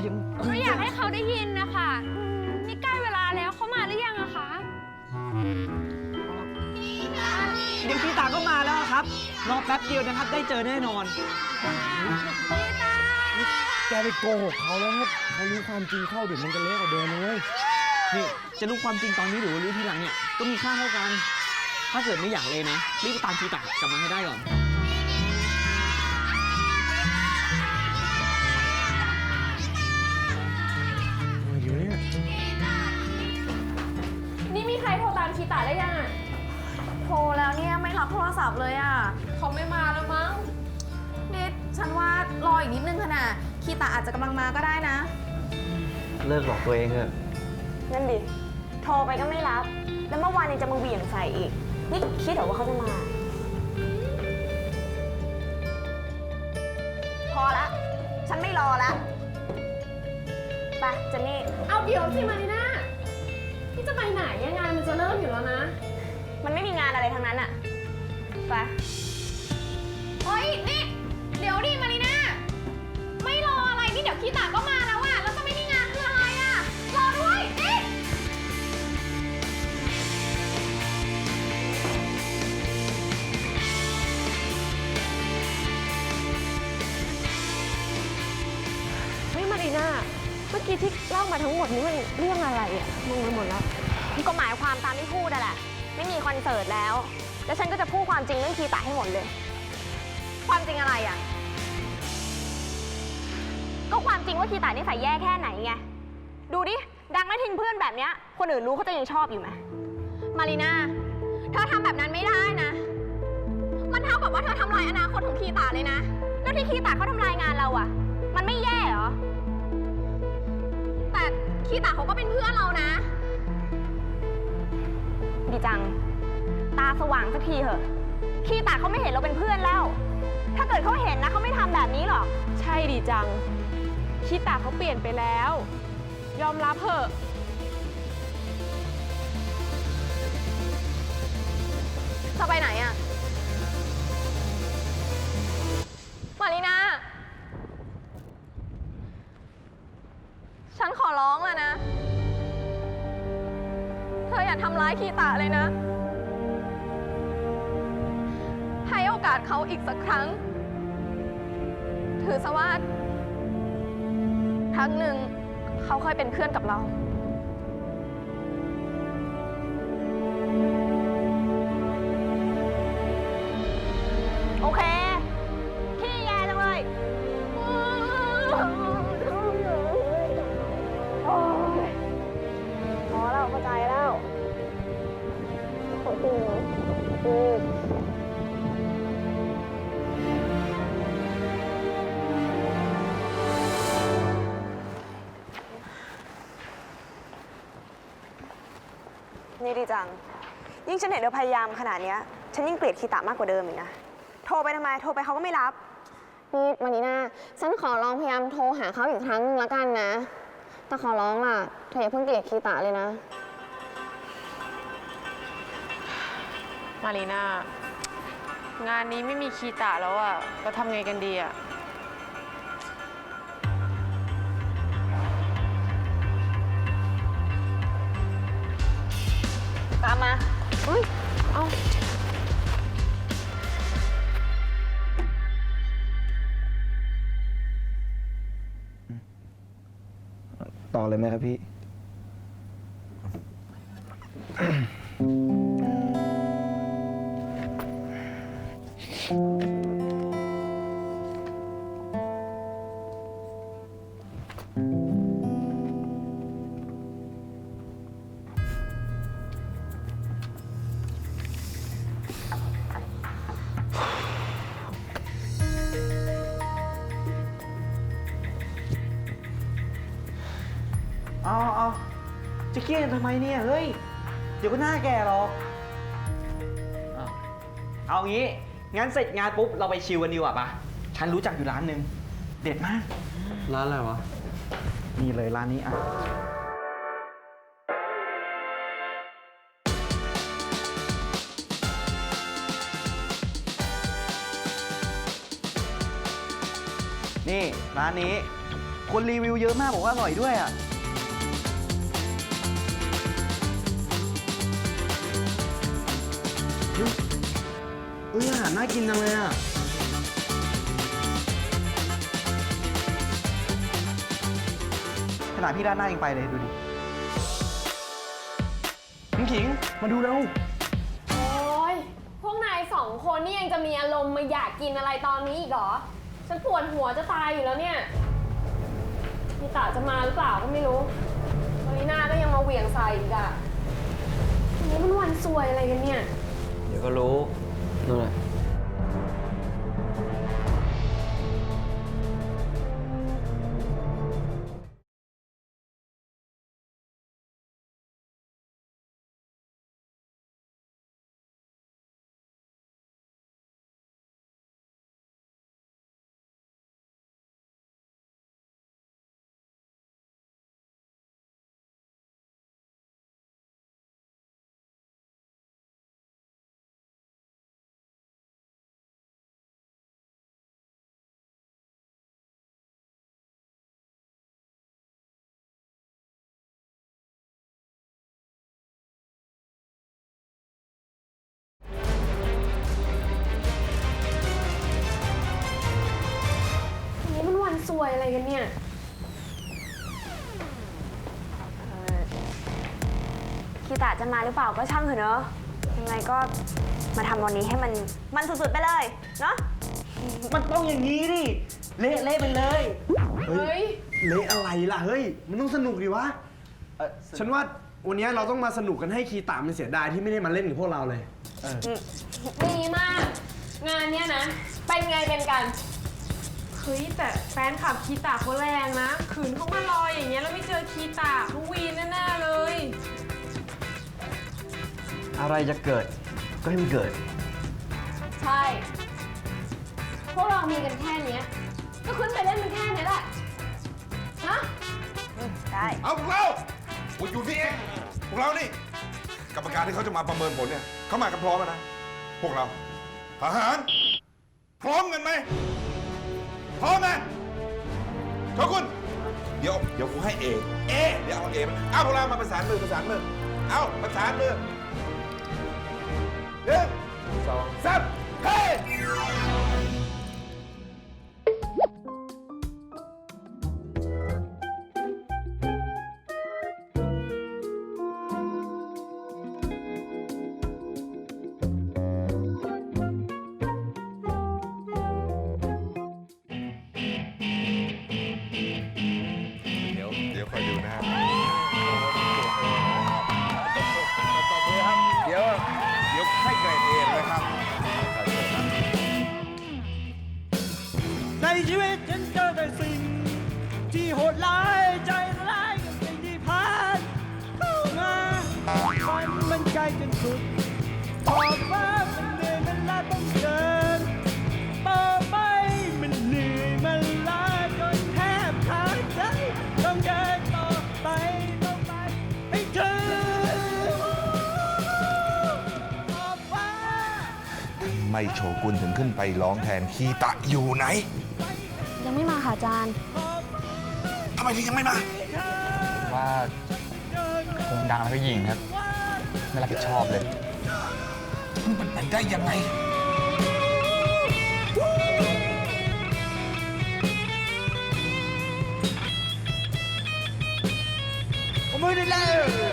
สียงก็อยากให้เขาได้ยินนะคะอืมนี่ใกล้เวลาแล้วเขามาหรือยังอะคะเดี๋ยวพี่ตาก็มาแล้วครับ รอแป๊บเดียวนะครับ ได้เจอแน่นอนแกไปโกหกเขาแล้วครับเขารู้ความจริงเข้าเดี๋ยวมันจะเละกว่าเดิมเลยนี่จะรู้ความจริงตอนนี้หรือว่ารู้ทีหลังเนี่ย ก็มีค่าเท่ากัน ถ้าเกิดไม่อยากเลยนะ รีบไปตามพี่ตากลับมาให้ได้ก่อน ทรแล้วเนี่ยไม่รับโทรศัพท์เลยอะเขาไม่มาแล้วมั้งนี่ฉันว่ารออีกนิดนึงขนาดคีตาอาจจะกำลังมาก็ได้นะ เลิกหลอกตัวเองเถอะนั่นดิ โทรไปก็ไม่รับ แล้วเมื่อวานยังจะมาเหวี่ยงใส่อีก นี่คิดเหรอว่าเขาจะมา พอละ ฉันไม่รอละ ไปเจนนี่ เอาเดี๋ยวสิมารีน่าพี่จะไปไหนอะงานมันจะเริ่มอยู่แล้วนะ มันไม่มีงานอะไรทั้งนั้นอะไปเฮ้ยนี่เดี๋ยวดิมารีน่าไม่รออะไรนี่เดี๋ยวคีตาก็มาแล้วอะแล้วจะไม่มีงานคืออะไรอะรอด้วยนี่เฮ้ยมารีน่าเมื่อกี้ที่เล่ามาทั้งหมดนี้มันเรื่องอะไรอะงงไปหมดแล้ว ก็หมายความตามที่พูดอะแหละ ไม่มีคอนเสิร์ตแล้ว แล้วฉันก็จะพูดความจริงเรื่องคีตาให้หมดเลย ความจริงอะไรอะ ก็ความจริงว่าคีตานิสัยแย่แค่ไหนไง ดูดิ ดังและทิ้งเพื่อนแบบเนี้ย คนอื่นรู้เขาจะยังชอบอยู่ไหมมารีนาเธอทำแบบนั้นไม่ได้นะ มันเท่ากับว่าเธอทำลายอนาคตของคีตาเลยนะ แล้วที่คีตาเขาทำลายงานเราอะมันไม่แย่เหรอ แต่คีตาเขาก็เป็นเพื่อนเรานะ ดีจัง ตาสว่างสักทีเหอะขี้ตาเขาไม่เห็นเราเป็นเพื่อนแล้ว ถ้าเกิดเขาเห็นนะเขาไม่ทำแบบนี้หรอก ใช่ดีจังชิตาเขาเปลี่ยนไปแล้ว ยอมรับเถอะจะไปไหนอะมารีนา ร้ายคีตาเลยนะ ให้โอกาสเขาอีกสักครั้ง ถือซะว่าครั้งหนึ่งเขาเคยเป็นเพื่อนกับเรา นี่ดีจัง ยิ่งฉันเห็นเธอพยายามขนาดเนี้ย ฉันยิ่งเกลียดคีตะมากกว่าเดิมอีกนะ โทรไปทำไม โทรไปเขาก็ไม่รับ นี่มานีน่าฉันขอลองพยายามโทรหาเขาอีกครั้งนึงแล้วกันนะ แต่ขอร้องล่ะ เธออย่าเพิ่งเกลียดคีตาเลยนะ มารีน่างานนี้ไม่มีคีตาแล้วอะเราทำไงกันดีอะ เลยไหมครับพี่ รียดกันทำไมเนี่ยเฮ้ย เดี๋ยวก็หน้าแก่หรอกอ้าวเอางี้ งั้นเสร็จงานปุ๊บเราไปชิลกันดีกว่าปะฉันรู้จักอยู่ร้านหนึ่งเด็ดมาก ร้านอะไรวะ นี่เลยร้านนี้อะ นี่ร้านนี้ คนรีวิวเยอะมากบอกว่าอร่อยด้วยอะ อ้ยอาหารน่ากินจังเลยอะ ขนาดพี่ด้านหน้ายังไปเลยดูดิพิงขิง มาดูแล้ว โอ้ย พวกนายสองคนนี่ยังจะมีอารมณ์มาอยากกินอะไรตอนนี้อีกเหรอ ฉันปวดหัวจะตายอยู่แล้วเนี่ยมีตาจะมาหรือเปล่าก็ไม่รู้มารีน่าก็ยังมาเหวี่ยงใส่อีกอะวันนี้มันวันซวยอะไรกันเนี่ย ก็รู้นู่นแหละ ซวยอะไรกันเนี่ยคีตาจะมาหรือเปล่าก็ช่างเถอะเนอะยังไงก็มาทำวันนี้ให้มันมันสุดๆไปเลย เนาะ มันต้องอย่างนี้ดิ เละเละๆไปเลย เฮ้ย เละอะไรล่ะ เฮ้ย มันต้องสนุกดิวะเออฉันว่าวันนี้เราต้องมาสนุกกันให้คีตามันเสียดายที่ไม่ได้มาเล่นกับพวกเราเลย ดีมาก งานเนี้ยนะ เป็นไงเป็นกัน เฮ้ยแต่แฟนคลับคีตาเขาแรงนะ ขืนเขามารออย่างเงี้ยแล้วไม่เจอคีตาเขาวีนแน่ๆเลย อะไรจะเกิดก็ให้มันเกิด ใช่ พวกเรามีกันแค่เนี้ย ก็ขึ้นไปเล่นมันแค่นี้แหละ ฮะ ได้เอาพวกเราพวกอยู่นี่เองพวกเรานี่ กรรมการที่เขาจะมาประเมินผลเนี่ยเขามากันพร้อมแล้วนะ พวกเราทหาร พร้อมกันไหม พร้อมไหมโชกุนเดี๋ยว เดี๋ยวกูให้เอ เอ เดี๋ยวเอาเอมาเอาพวกเรามาประสานมือประสานมือ เอาประสานมือหนึ่งสองสามเฮ้ ไม่โชกุนถึงขึ้นไปร้องแทนคีตะอยู่ไหนยังไม่มาค่ะอาจารย์ ทำไมถึงยังไม่มา ว่าคงดังแล้วก็ยิงครับ ไม่รับผิดชอบเลย มันเป็นได้ยังไงผมมื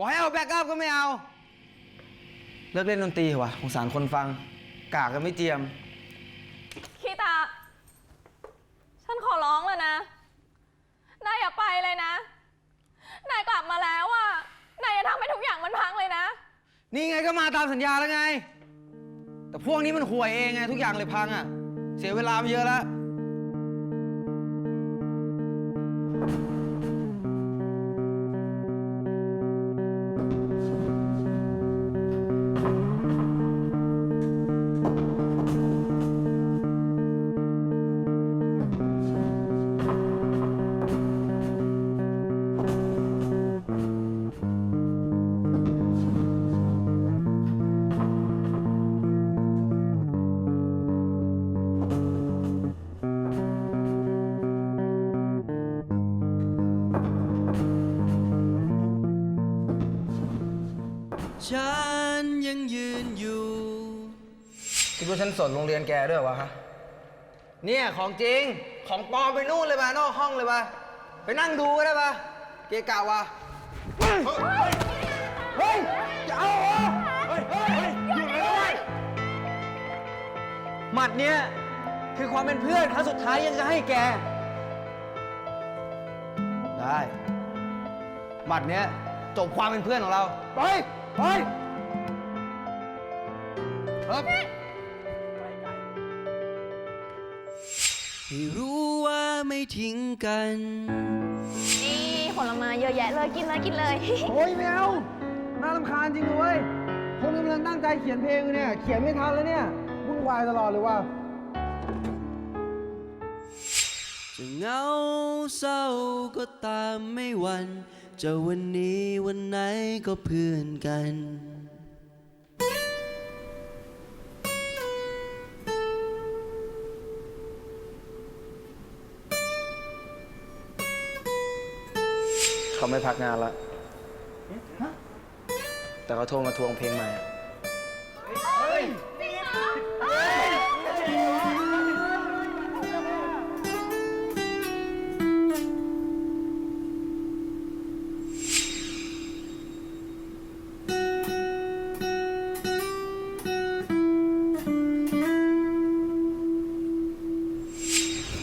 บอกให้เอาแบ็กอัพก็ไม่เอา เลิกเล่นดนตรีเถอะวะสงสารคนฟัง กากกันไม่เจียม คีตา ฉันขอร้องเลยนะ นายอย่าไปเลยนะ นายกลับมาแล้วอะนายอย่าทำให้ทุกอย่างมันพังเลยนะ นี่ไงก็มาตามสัญญาแล้วไง แต่พวกนี้มันห่วยเองไงทุกอย่างเลยพังอะ เสียเวลามาเยอะแล้ว สนโรงเรียนแกด้วยวะฮะ เนี่ยของจริง ของปลอมไปนู่นเลยปะนอกห้องเลยปะไปนั่งดูก็ได้ปะเกะกะวะเฮ้ยจะเอาเหรอเฮ้ยเฮ้ยเฮ้ยหยุดเลยด้วยหมัดเนี้ยคือความเป็นเพื่อนครั้งสุดท้ายยังจะให้แก ได้ หมัดเนี้ยจบความเป็นเพื่อนของเรา ไป ไป ครับ ให้รู้ว่าไม่ทิ้งกัน นี่ผลไม้เยอะแยะเลยกินเลยกินเลย โอ้ยแมวน่ารำคาญจริงเลยเว้ยคนกำลังตั้งใจเขียนเพลงอยู่เนี่ย เขียนไม่ทันแล้วเนี่ยวุ่นวายตลอดเลยว่ะจะเหงาเศร้าก็ตามไม่หวัน จะวันนี้วันไหนก็เพื่อนกัน เขาไม่พักงานละแต่เขาโทรมาทวงเพลงใหม่อะ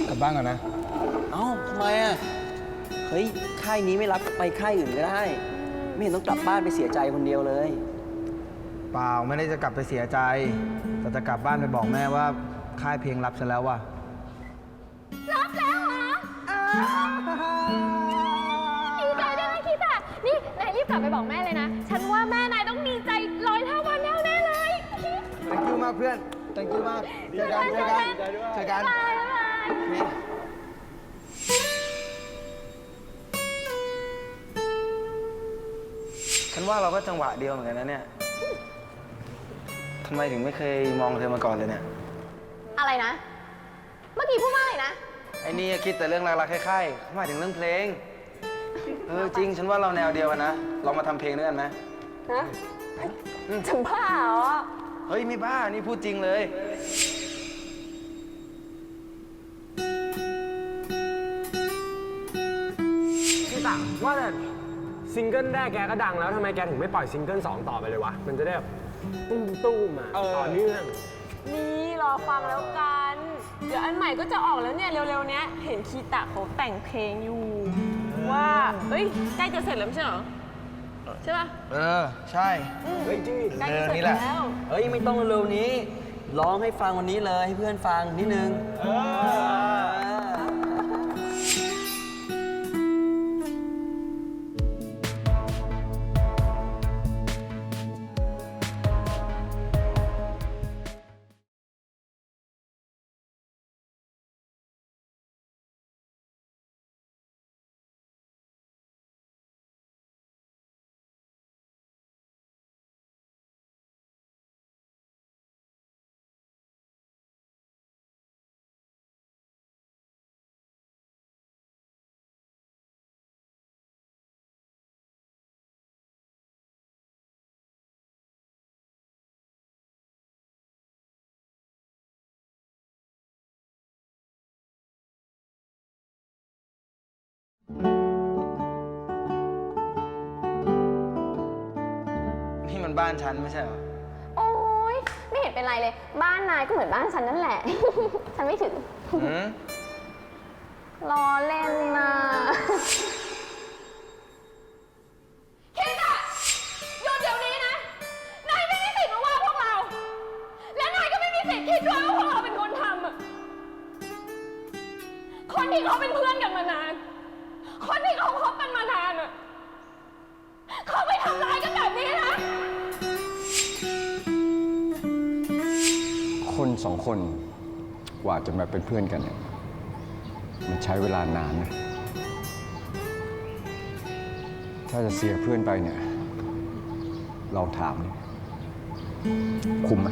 กลับบ้านก่อนนะ เอ้าทำไมอะ เฮ้ย ค่ายนี้ไม่รับไปค่ายอื่นก็ได้ ไม่เห็นต้องกลับบ้านไปเสียใจคนเดียวเลย เปล่าไม่ได้จะกลับไปเสียใจ แต่จะกลับบ้านไปบอกแม่ว่าค่ายเพลงรับฉันแล้วว่ะ รับแล้วเหรอดีใจด้วยนะคีตานี่นายรีบกลับไปบอกแม่เลยนะ ฉันว่าแม่นายต้องดีใจร้อยเท่าพันเท่าแน่เลย thank you มากเพื่อน thank you มากเจอกันเจอกันเจอกัน บายบายนี่ฉัน ว่าเราก็จังหวะเดียวเหมือนกันนะเนี่ยทำไมถึงไม่เคยมองเธอมาก่อนเลยเนี่ย อะไรนะ เมื่อกี้พูดว่าอะไรนะ ไอ้นี่คิดแต่เรื่องรักๆคล้ายๆเขาหมายถึงเรื่องเพลง เออจริง ฉันว่าเราแนวเดียวกันนะ ลองมาทำเพลงด้วยกันไหมฮะจะบ้าเหรอ เฮ้ยไม่บ้า นี่พูดจริงเลย พี่ต่างว่าแต่ ซิงเกิลแรกแกก็ดังแล้วทำไมแกถึงไม่ปล่อยซิงเกิลสองต่อไปเลยวะ มันจะได้แบบตุ้มตุ้มๆอะต่อเนื่อง นี่รอฟังแล้วกัน เดี๋ยวอันใหม่ก็จะออกแล้วเนี่ยเร็วๆเนี้ยเห็นคีตะเขาแต่งเพลงอยู่ ว่าเอ้ยใกล้จะเสร็จแล้วไม่ใช่เหรอใช่ป่ะเออ ใช่ เฮ้ยจริงดิใกล้จะเสร็จเออนี่แหละแล้วเฮ้ย ไม่ต้องเร็วๆนี้ ร้องให้ฟังวันนี้เลย ให้เพื่อนฟังนิดนึง เอ บ้านฉันไม่ใช่เหรอ โอ๊ย ไม่เห็นเป็นไรเลย บ้านนายก็เหมือนบ้านฉันนั่นแหละ ฉันไม่ถือหืมล้อเล่นนะคิดอะหยุดเดี๋ยวนี้นะ นายไม่มีสิทธิ์มาว่าพวกเรา และนายก็ไม่มีสิทธิ์คิดด้วยว่าพวกเราเป็นคนทำอะคนที่เขาเป็นเพื่อนกันมานานคน คนสองคนกว่าจะมาเป็นเพื่อนกันเนี่ยมันใช้เวลานานนะ ถ้าจะเสียเพื่อนไปเนี่ย ลองถามดิคุ้มไหม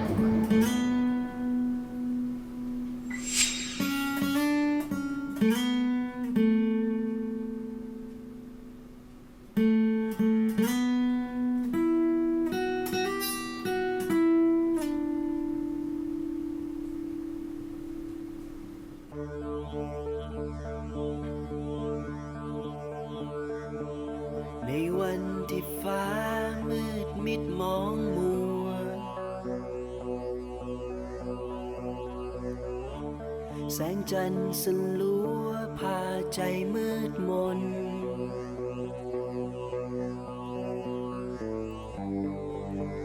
แสงจันทร์สลัวพาใจมืดมน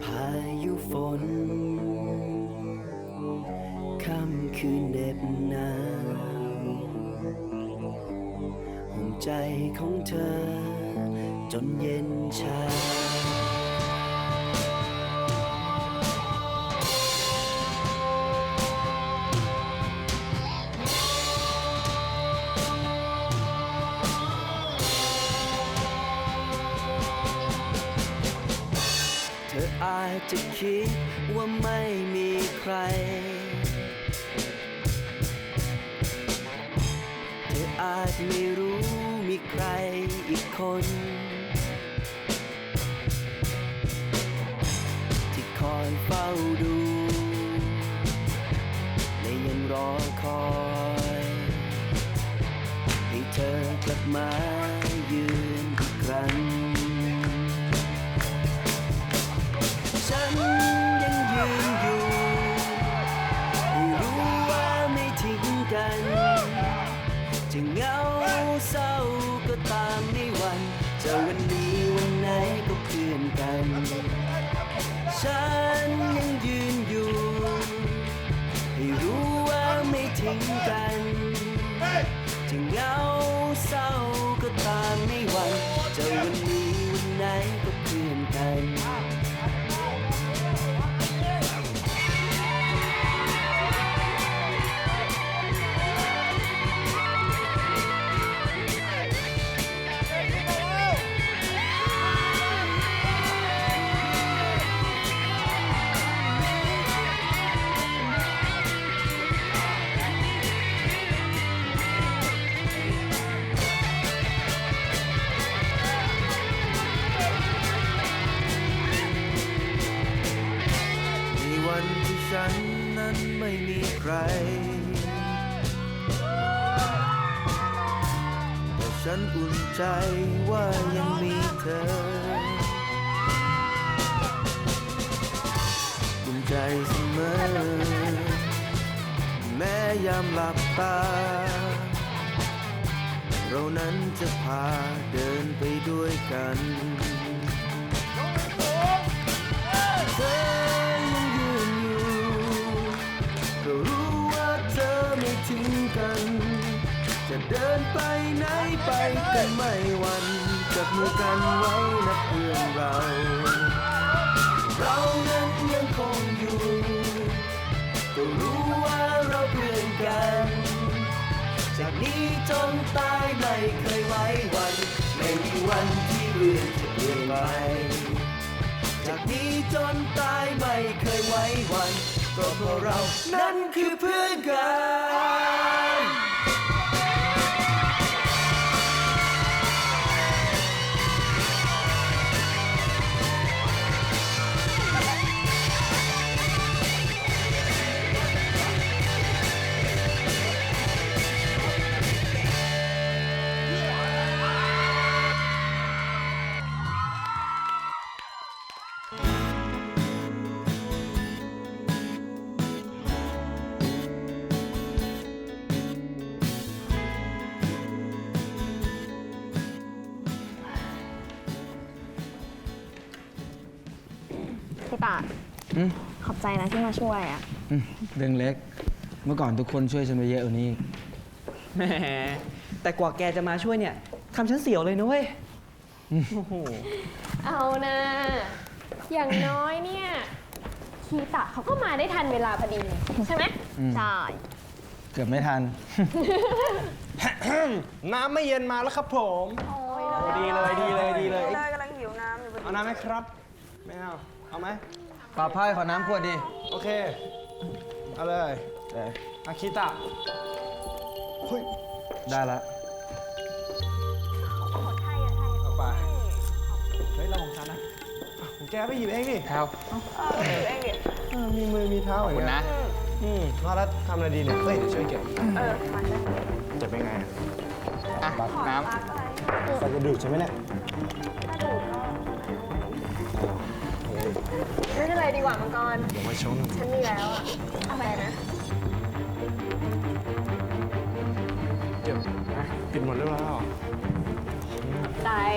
พายุฝนค่ำคืนเหน็บหนาวห่มใจของเธอจนเย็นชา จจะคิดว่าไม่มีใคร เธออาจไม่รู้มีใครอีกคน ที่คอยเฝ้าดูและยังรอคอย ให้เธอกลับมา ร แต่ฉันอุ่นใจว่ายังมีเธออุ่นใจเสมอ แม้ยามหลับตา เรานั้นจะพาเดินไปด้วยกัน กัน จะเดินไปไหนไปกันไม่หวันจับมือกันไว้นะเพื่อนเรา เรานั้นยังคงอยู่ก็รู้ว่าเราเพื่อนกัน จากนี้จนตายไม่เคยไว้วันไม่มีวันที่เรื่องจะเปลี่ยนไปจากนี้จนตายไม่เคยไว้วันก็เพราะเรานั้นคือเพื่อนกัน ตะอืมขอบใจนะที่มาช่วยอะ อืมเรื่องเล็ก เมื่อก่อนทุกคนช่วยฉันไปเยอะกว่านี้อีกแหมแต่กว่าแกจะมาช่วยเนี่ยทำฉันเสียวเลยนะเว้ยโอ้โหเอานะ อย่างน้อยเนี่ย คีตะเขาก็มาได้ทันเวลาพอดีใช่ไหม อืมใช่ เกือบไม่ทัน น้ำไม่เย็นมาแล้วครับผมดีเลยดีเลยดีเลยได้กำลังหิวน้ำอยู่พอดีเอาน้ำไหมครับ ไม่เอา เอาไหม ปลาพายขอน้ำขวดดิ โอเค เอาเลยอาคิตะเฮ้ยได้ละเอาไป เฮ้ยเราของฉันนะอะของแกไปหยิบเองดิครับเออเองดิเออมีมือมีเท้าขอบคุณนะอืมมาแล้วทำอะไรดีเนี่ยเฮ้ยเดี๋ยวช่วยเก็บเออมันได้เก็บเป็นไงอะอะ น้ใส่กระดูกใช่ไหมเนี่ยไม่เป็นไรดีก ว่ามังกรเดี๋ยวมาชนฉันมีแล้วอะเอาไปนะ เก็บนะกินหมดหรือเปล่า ตาย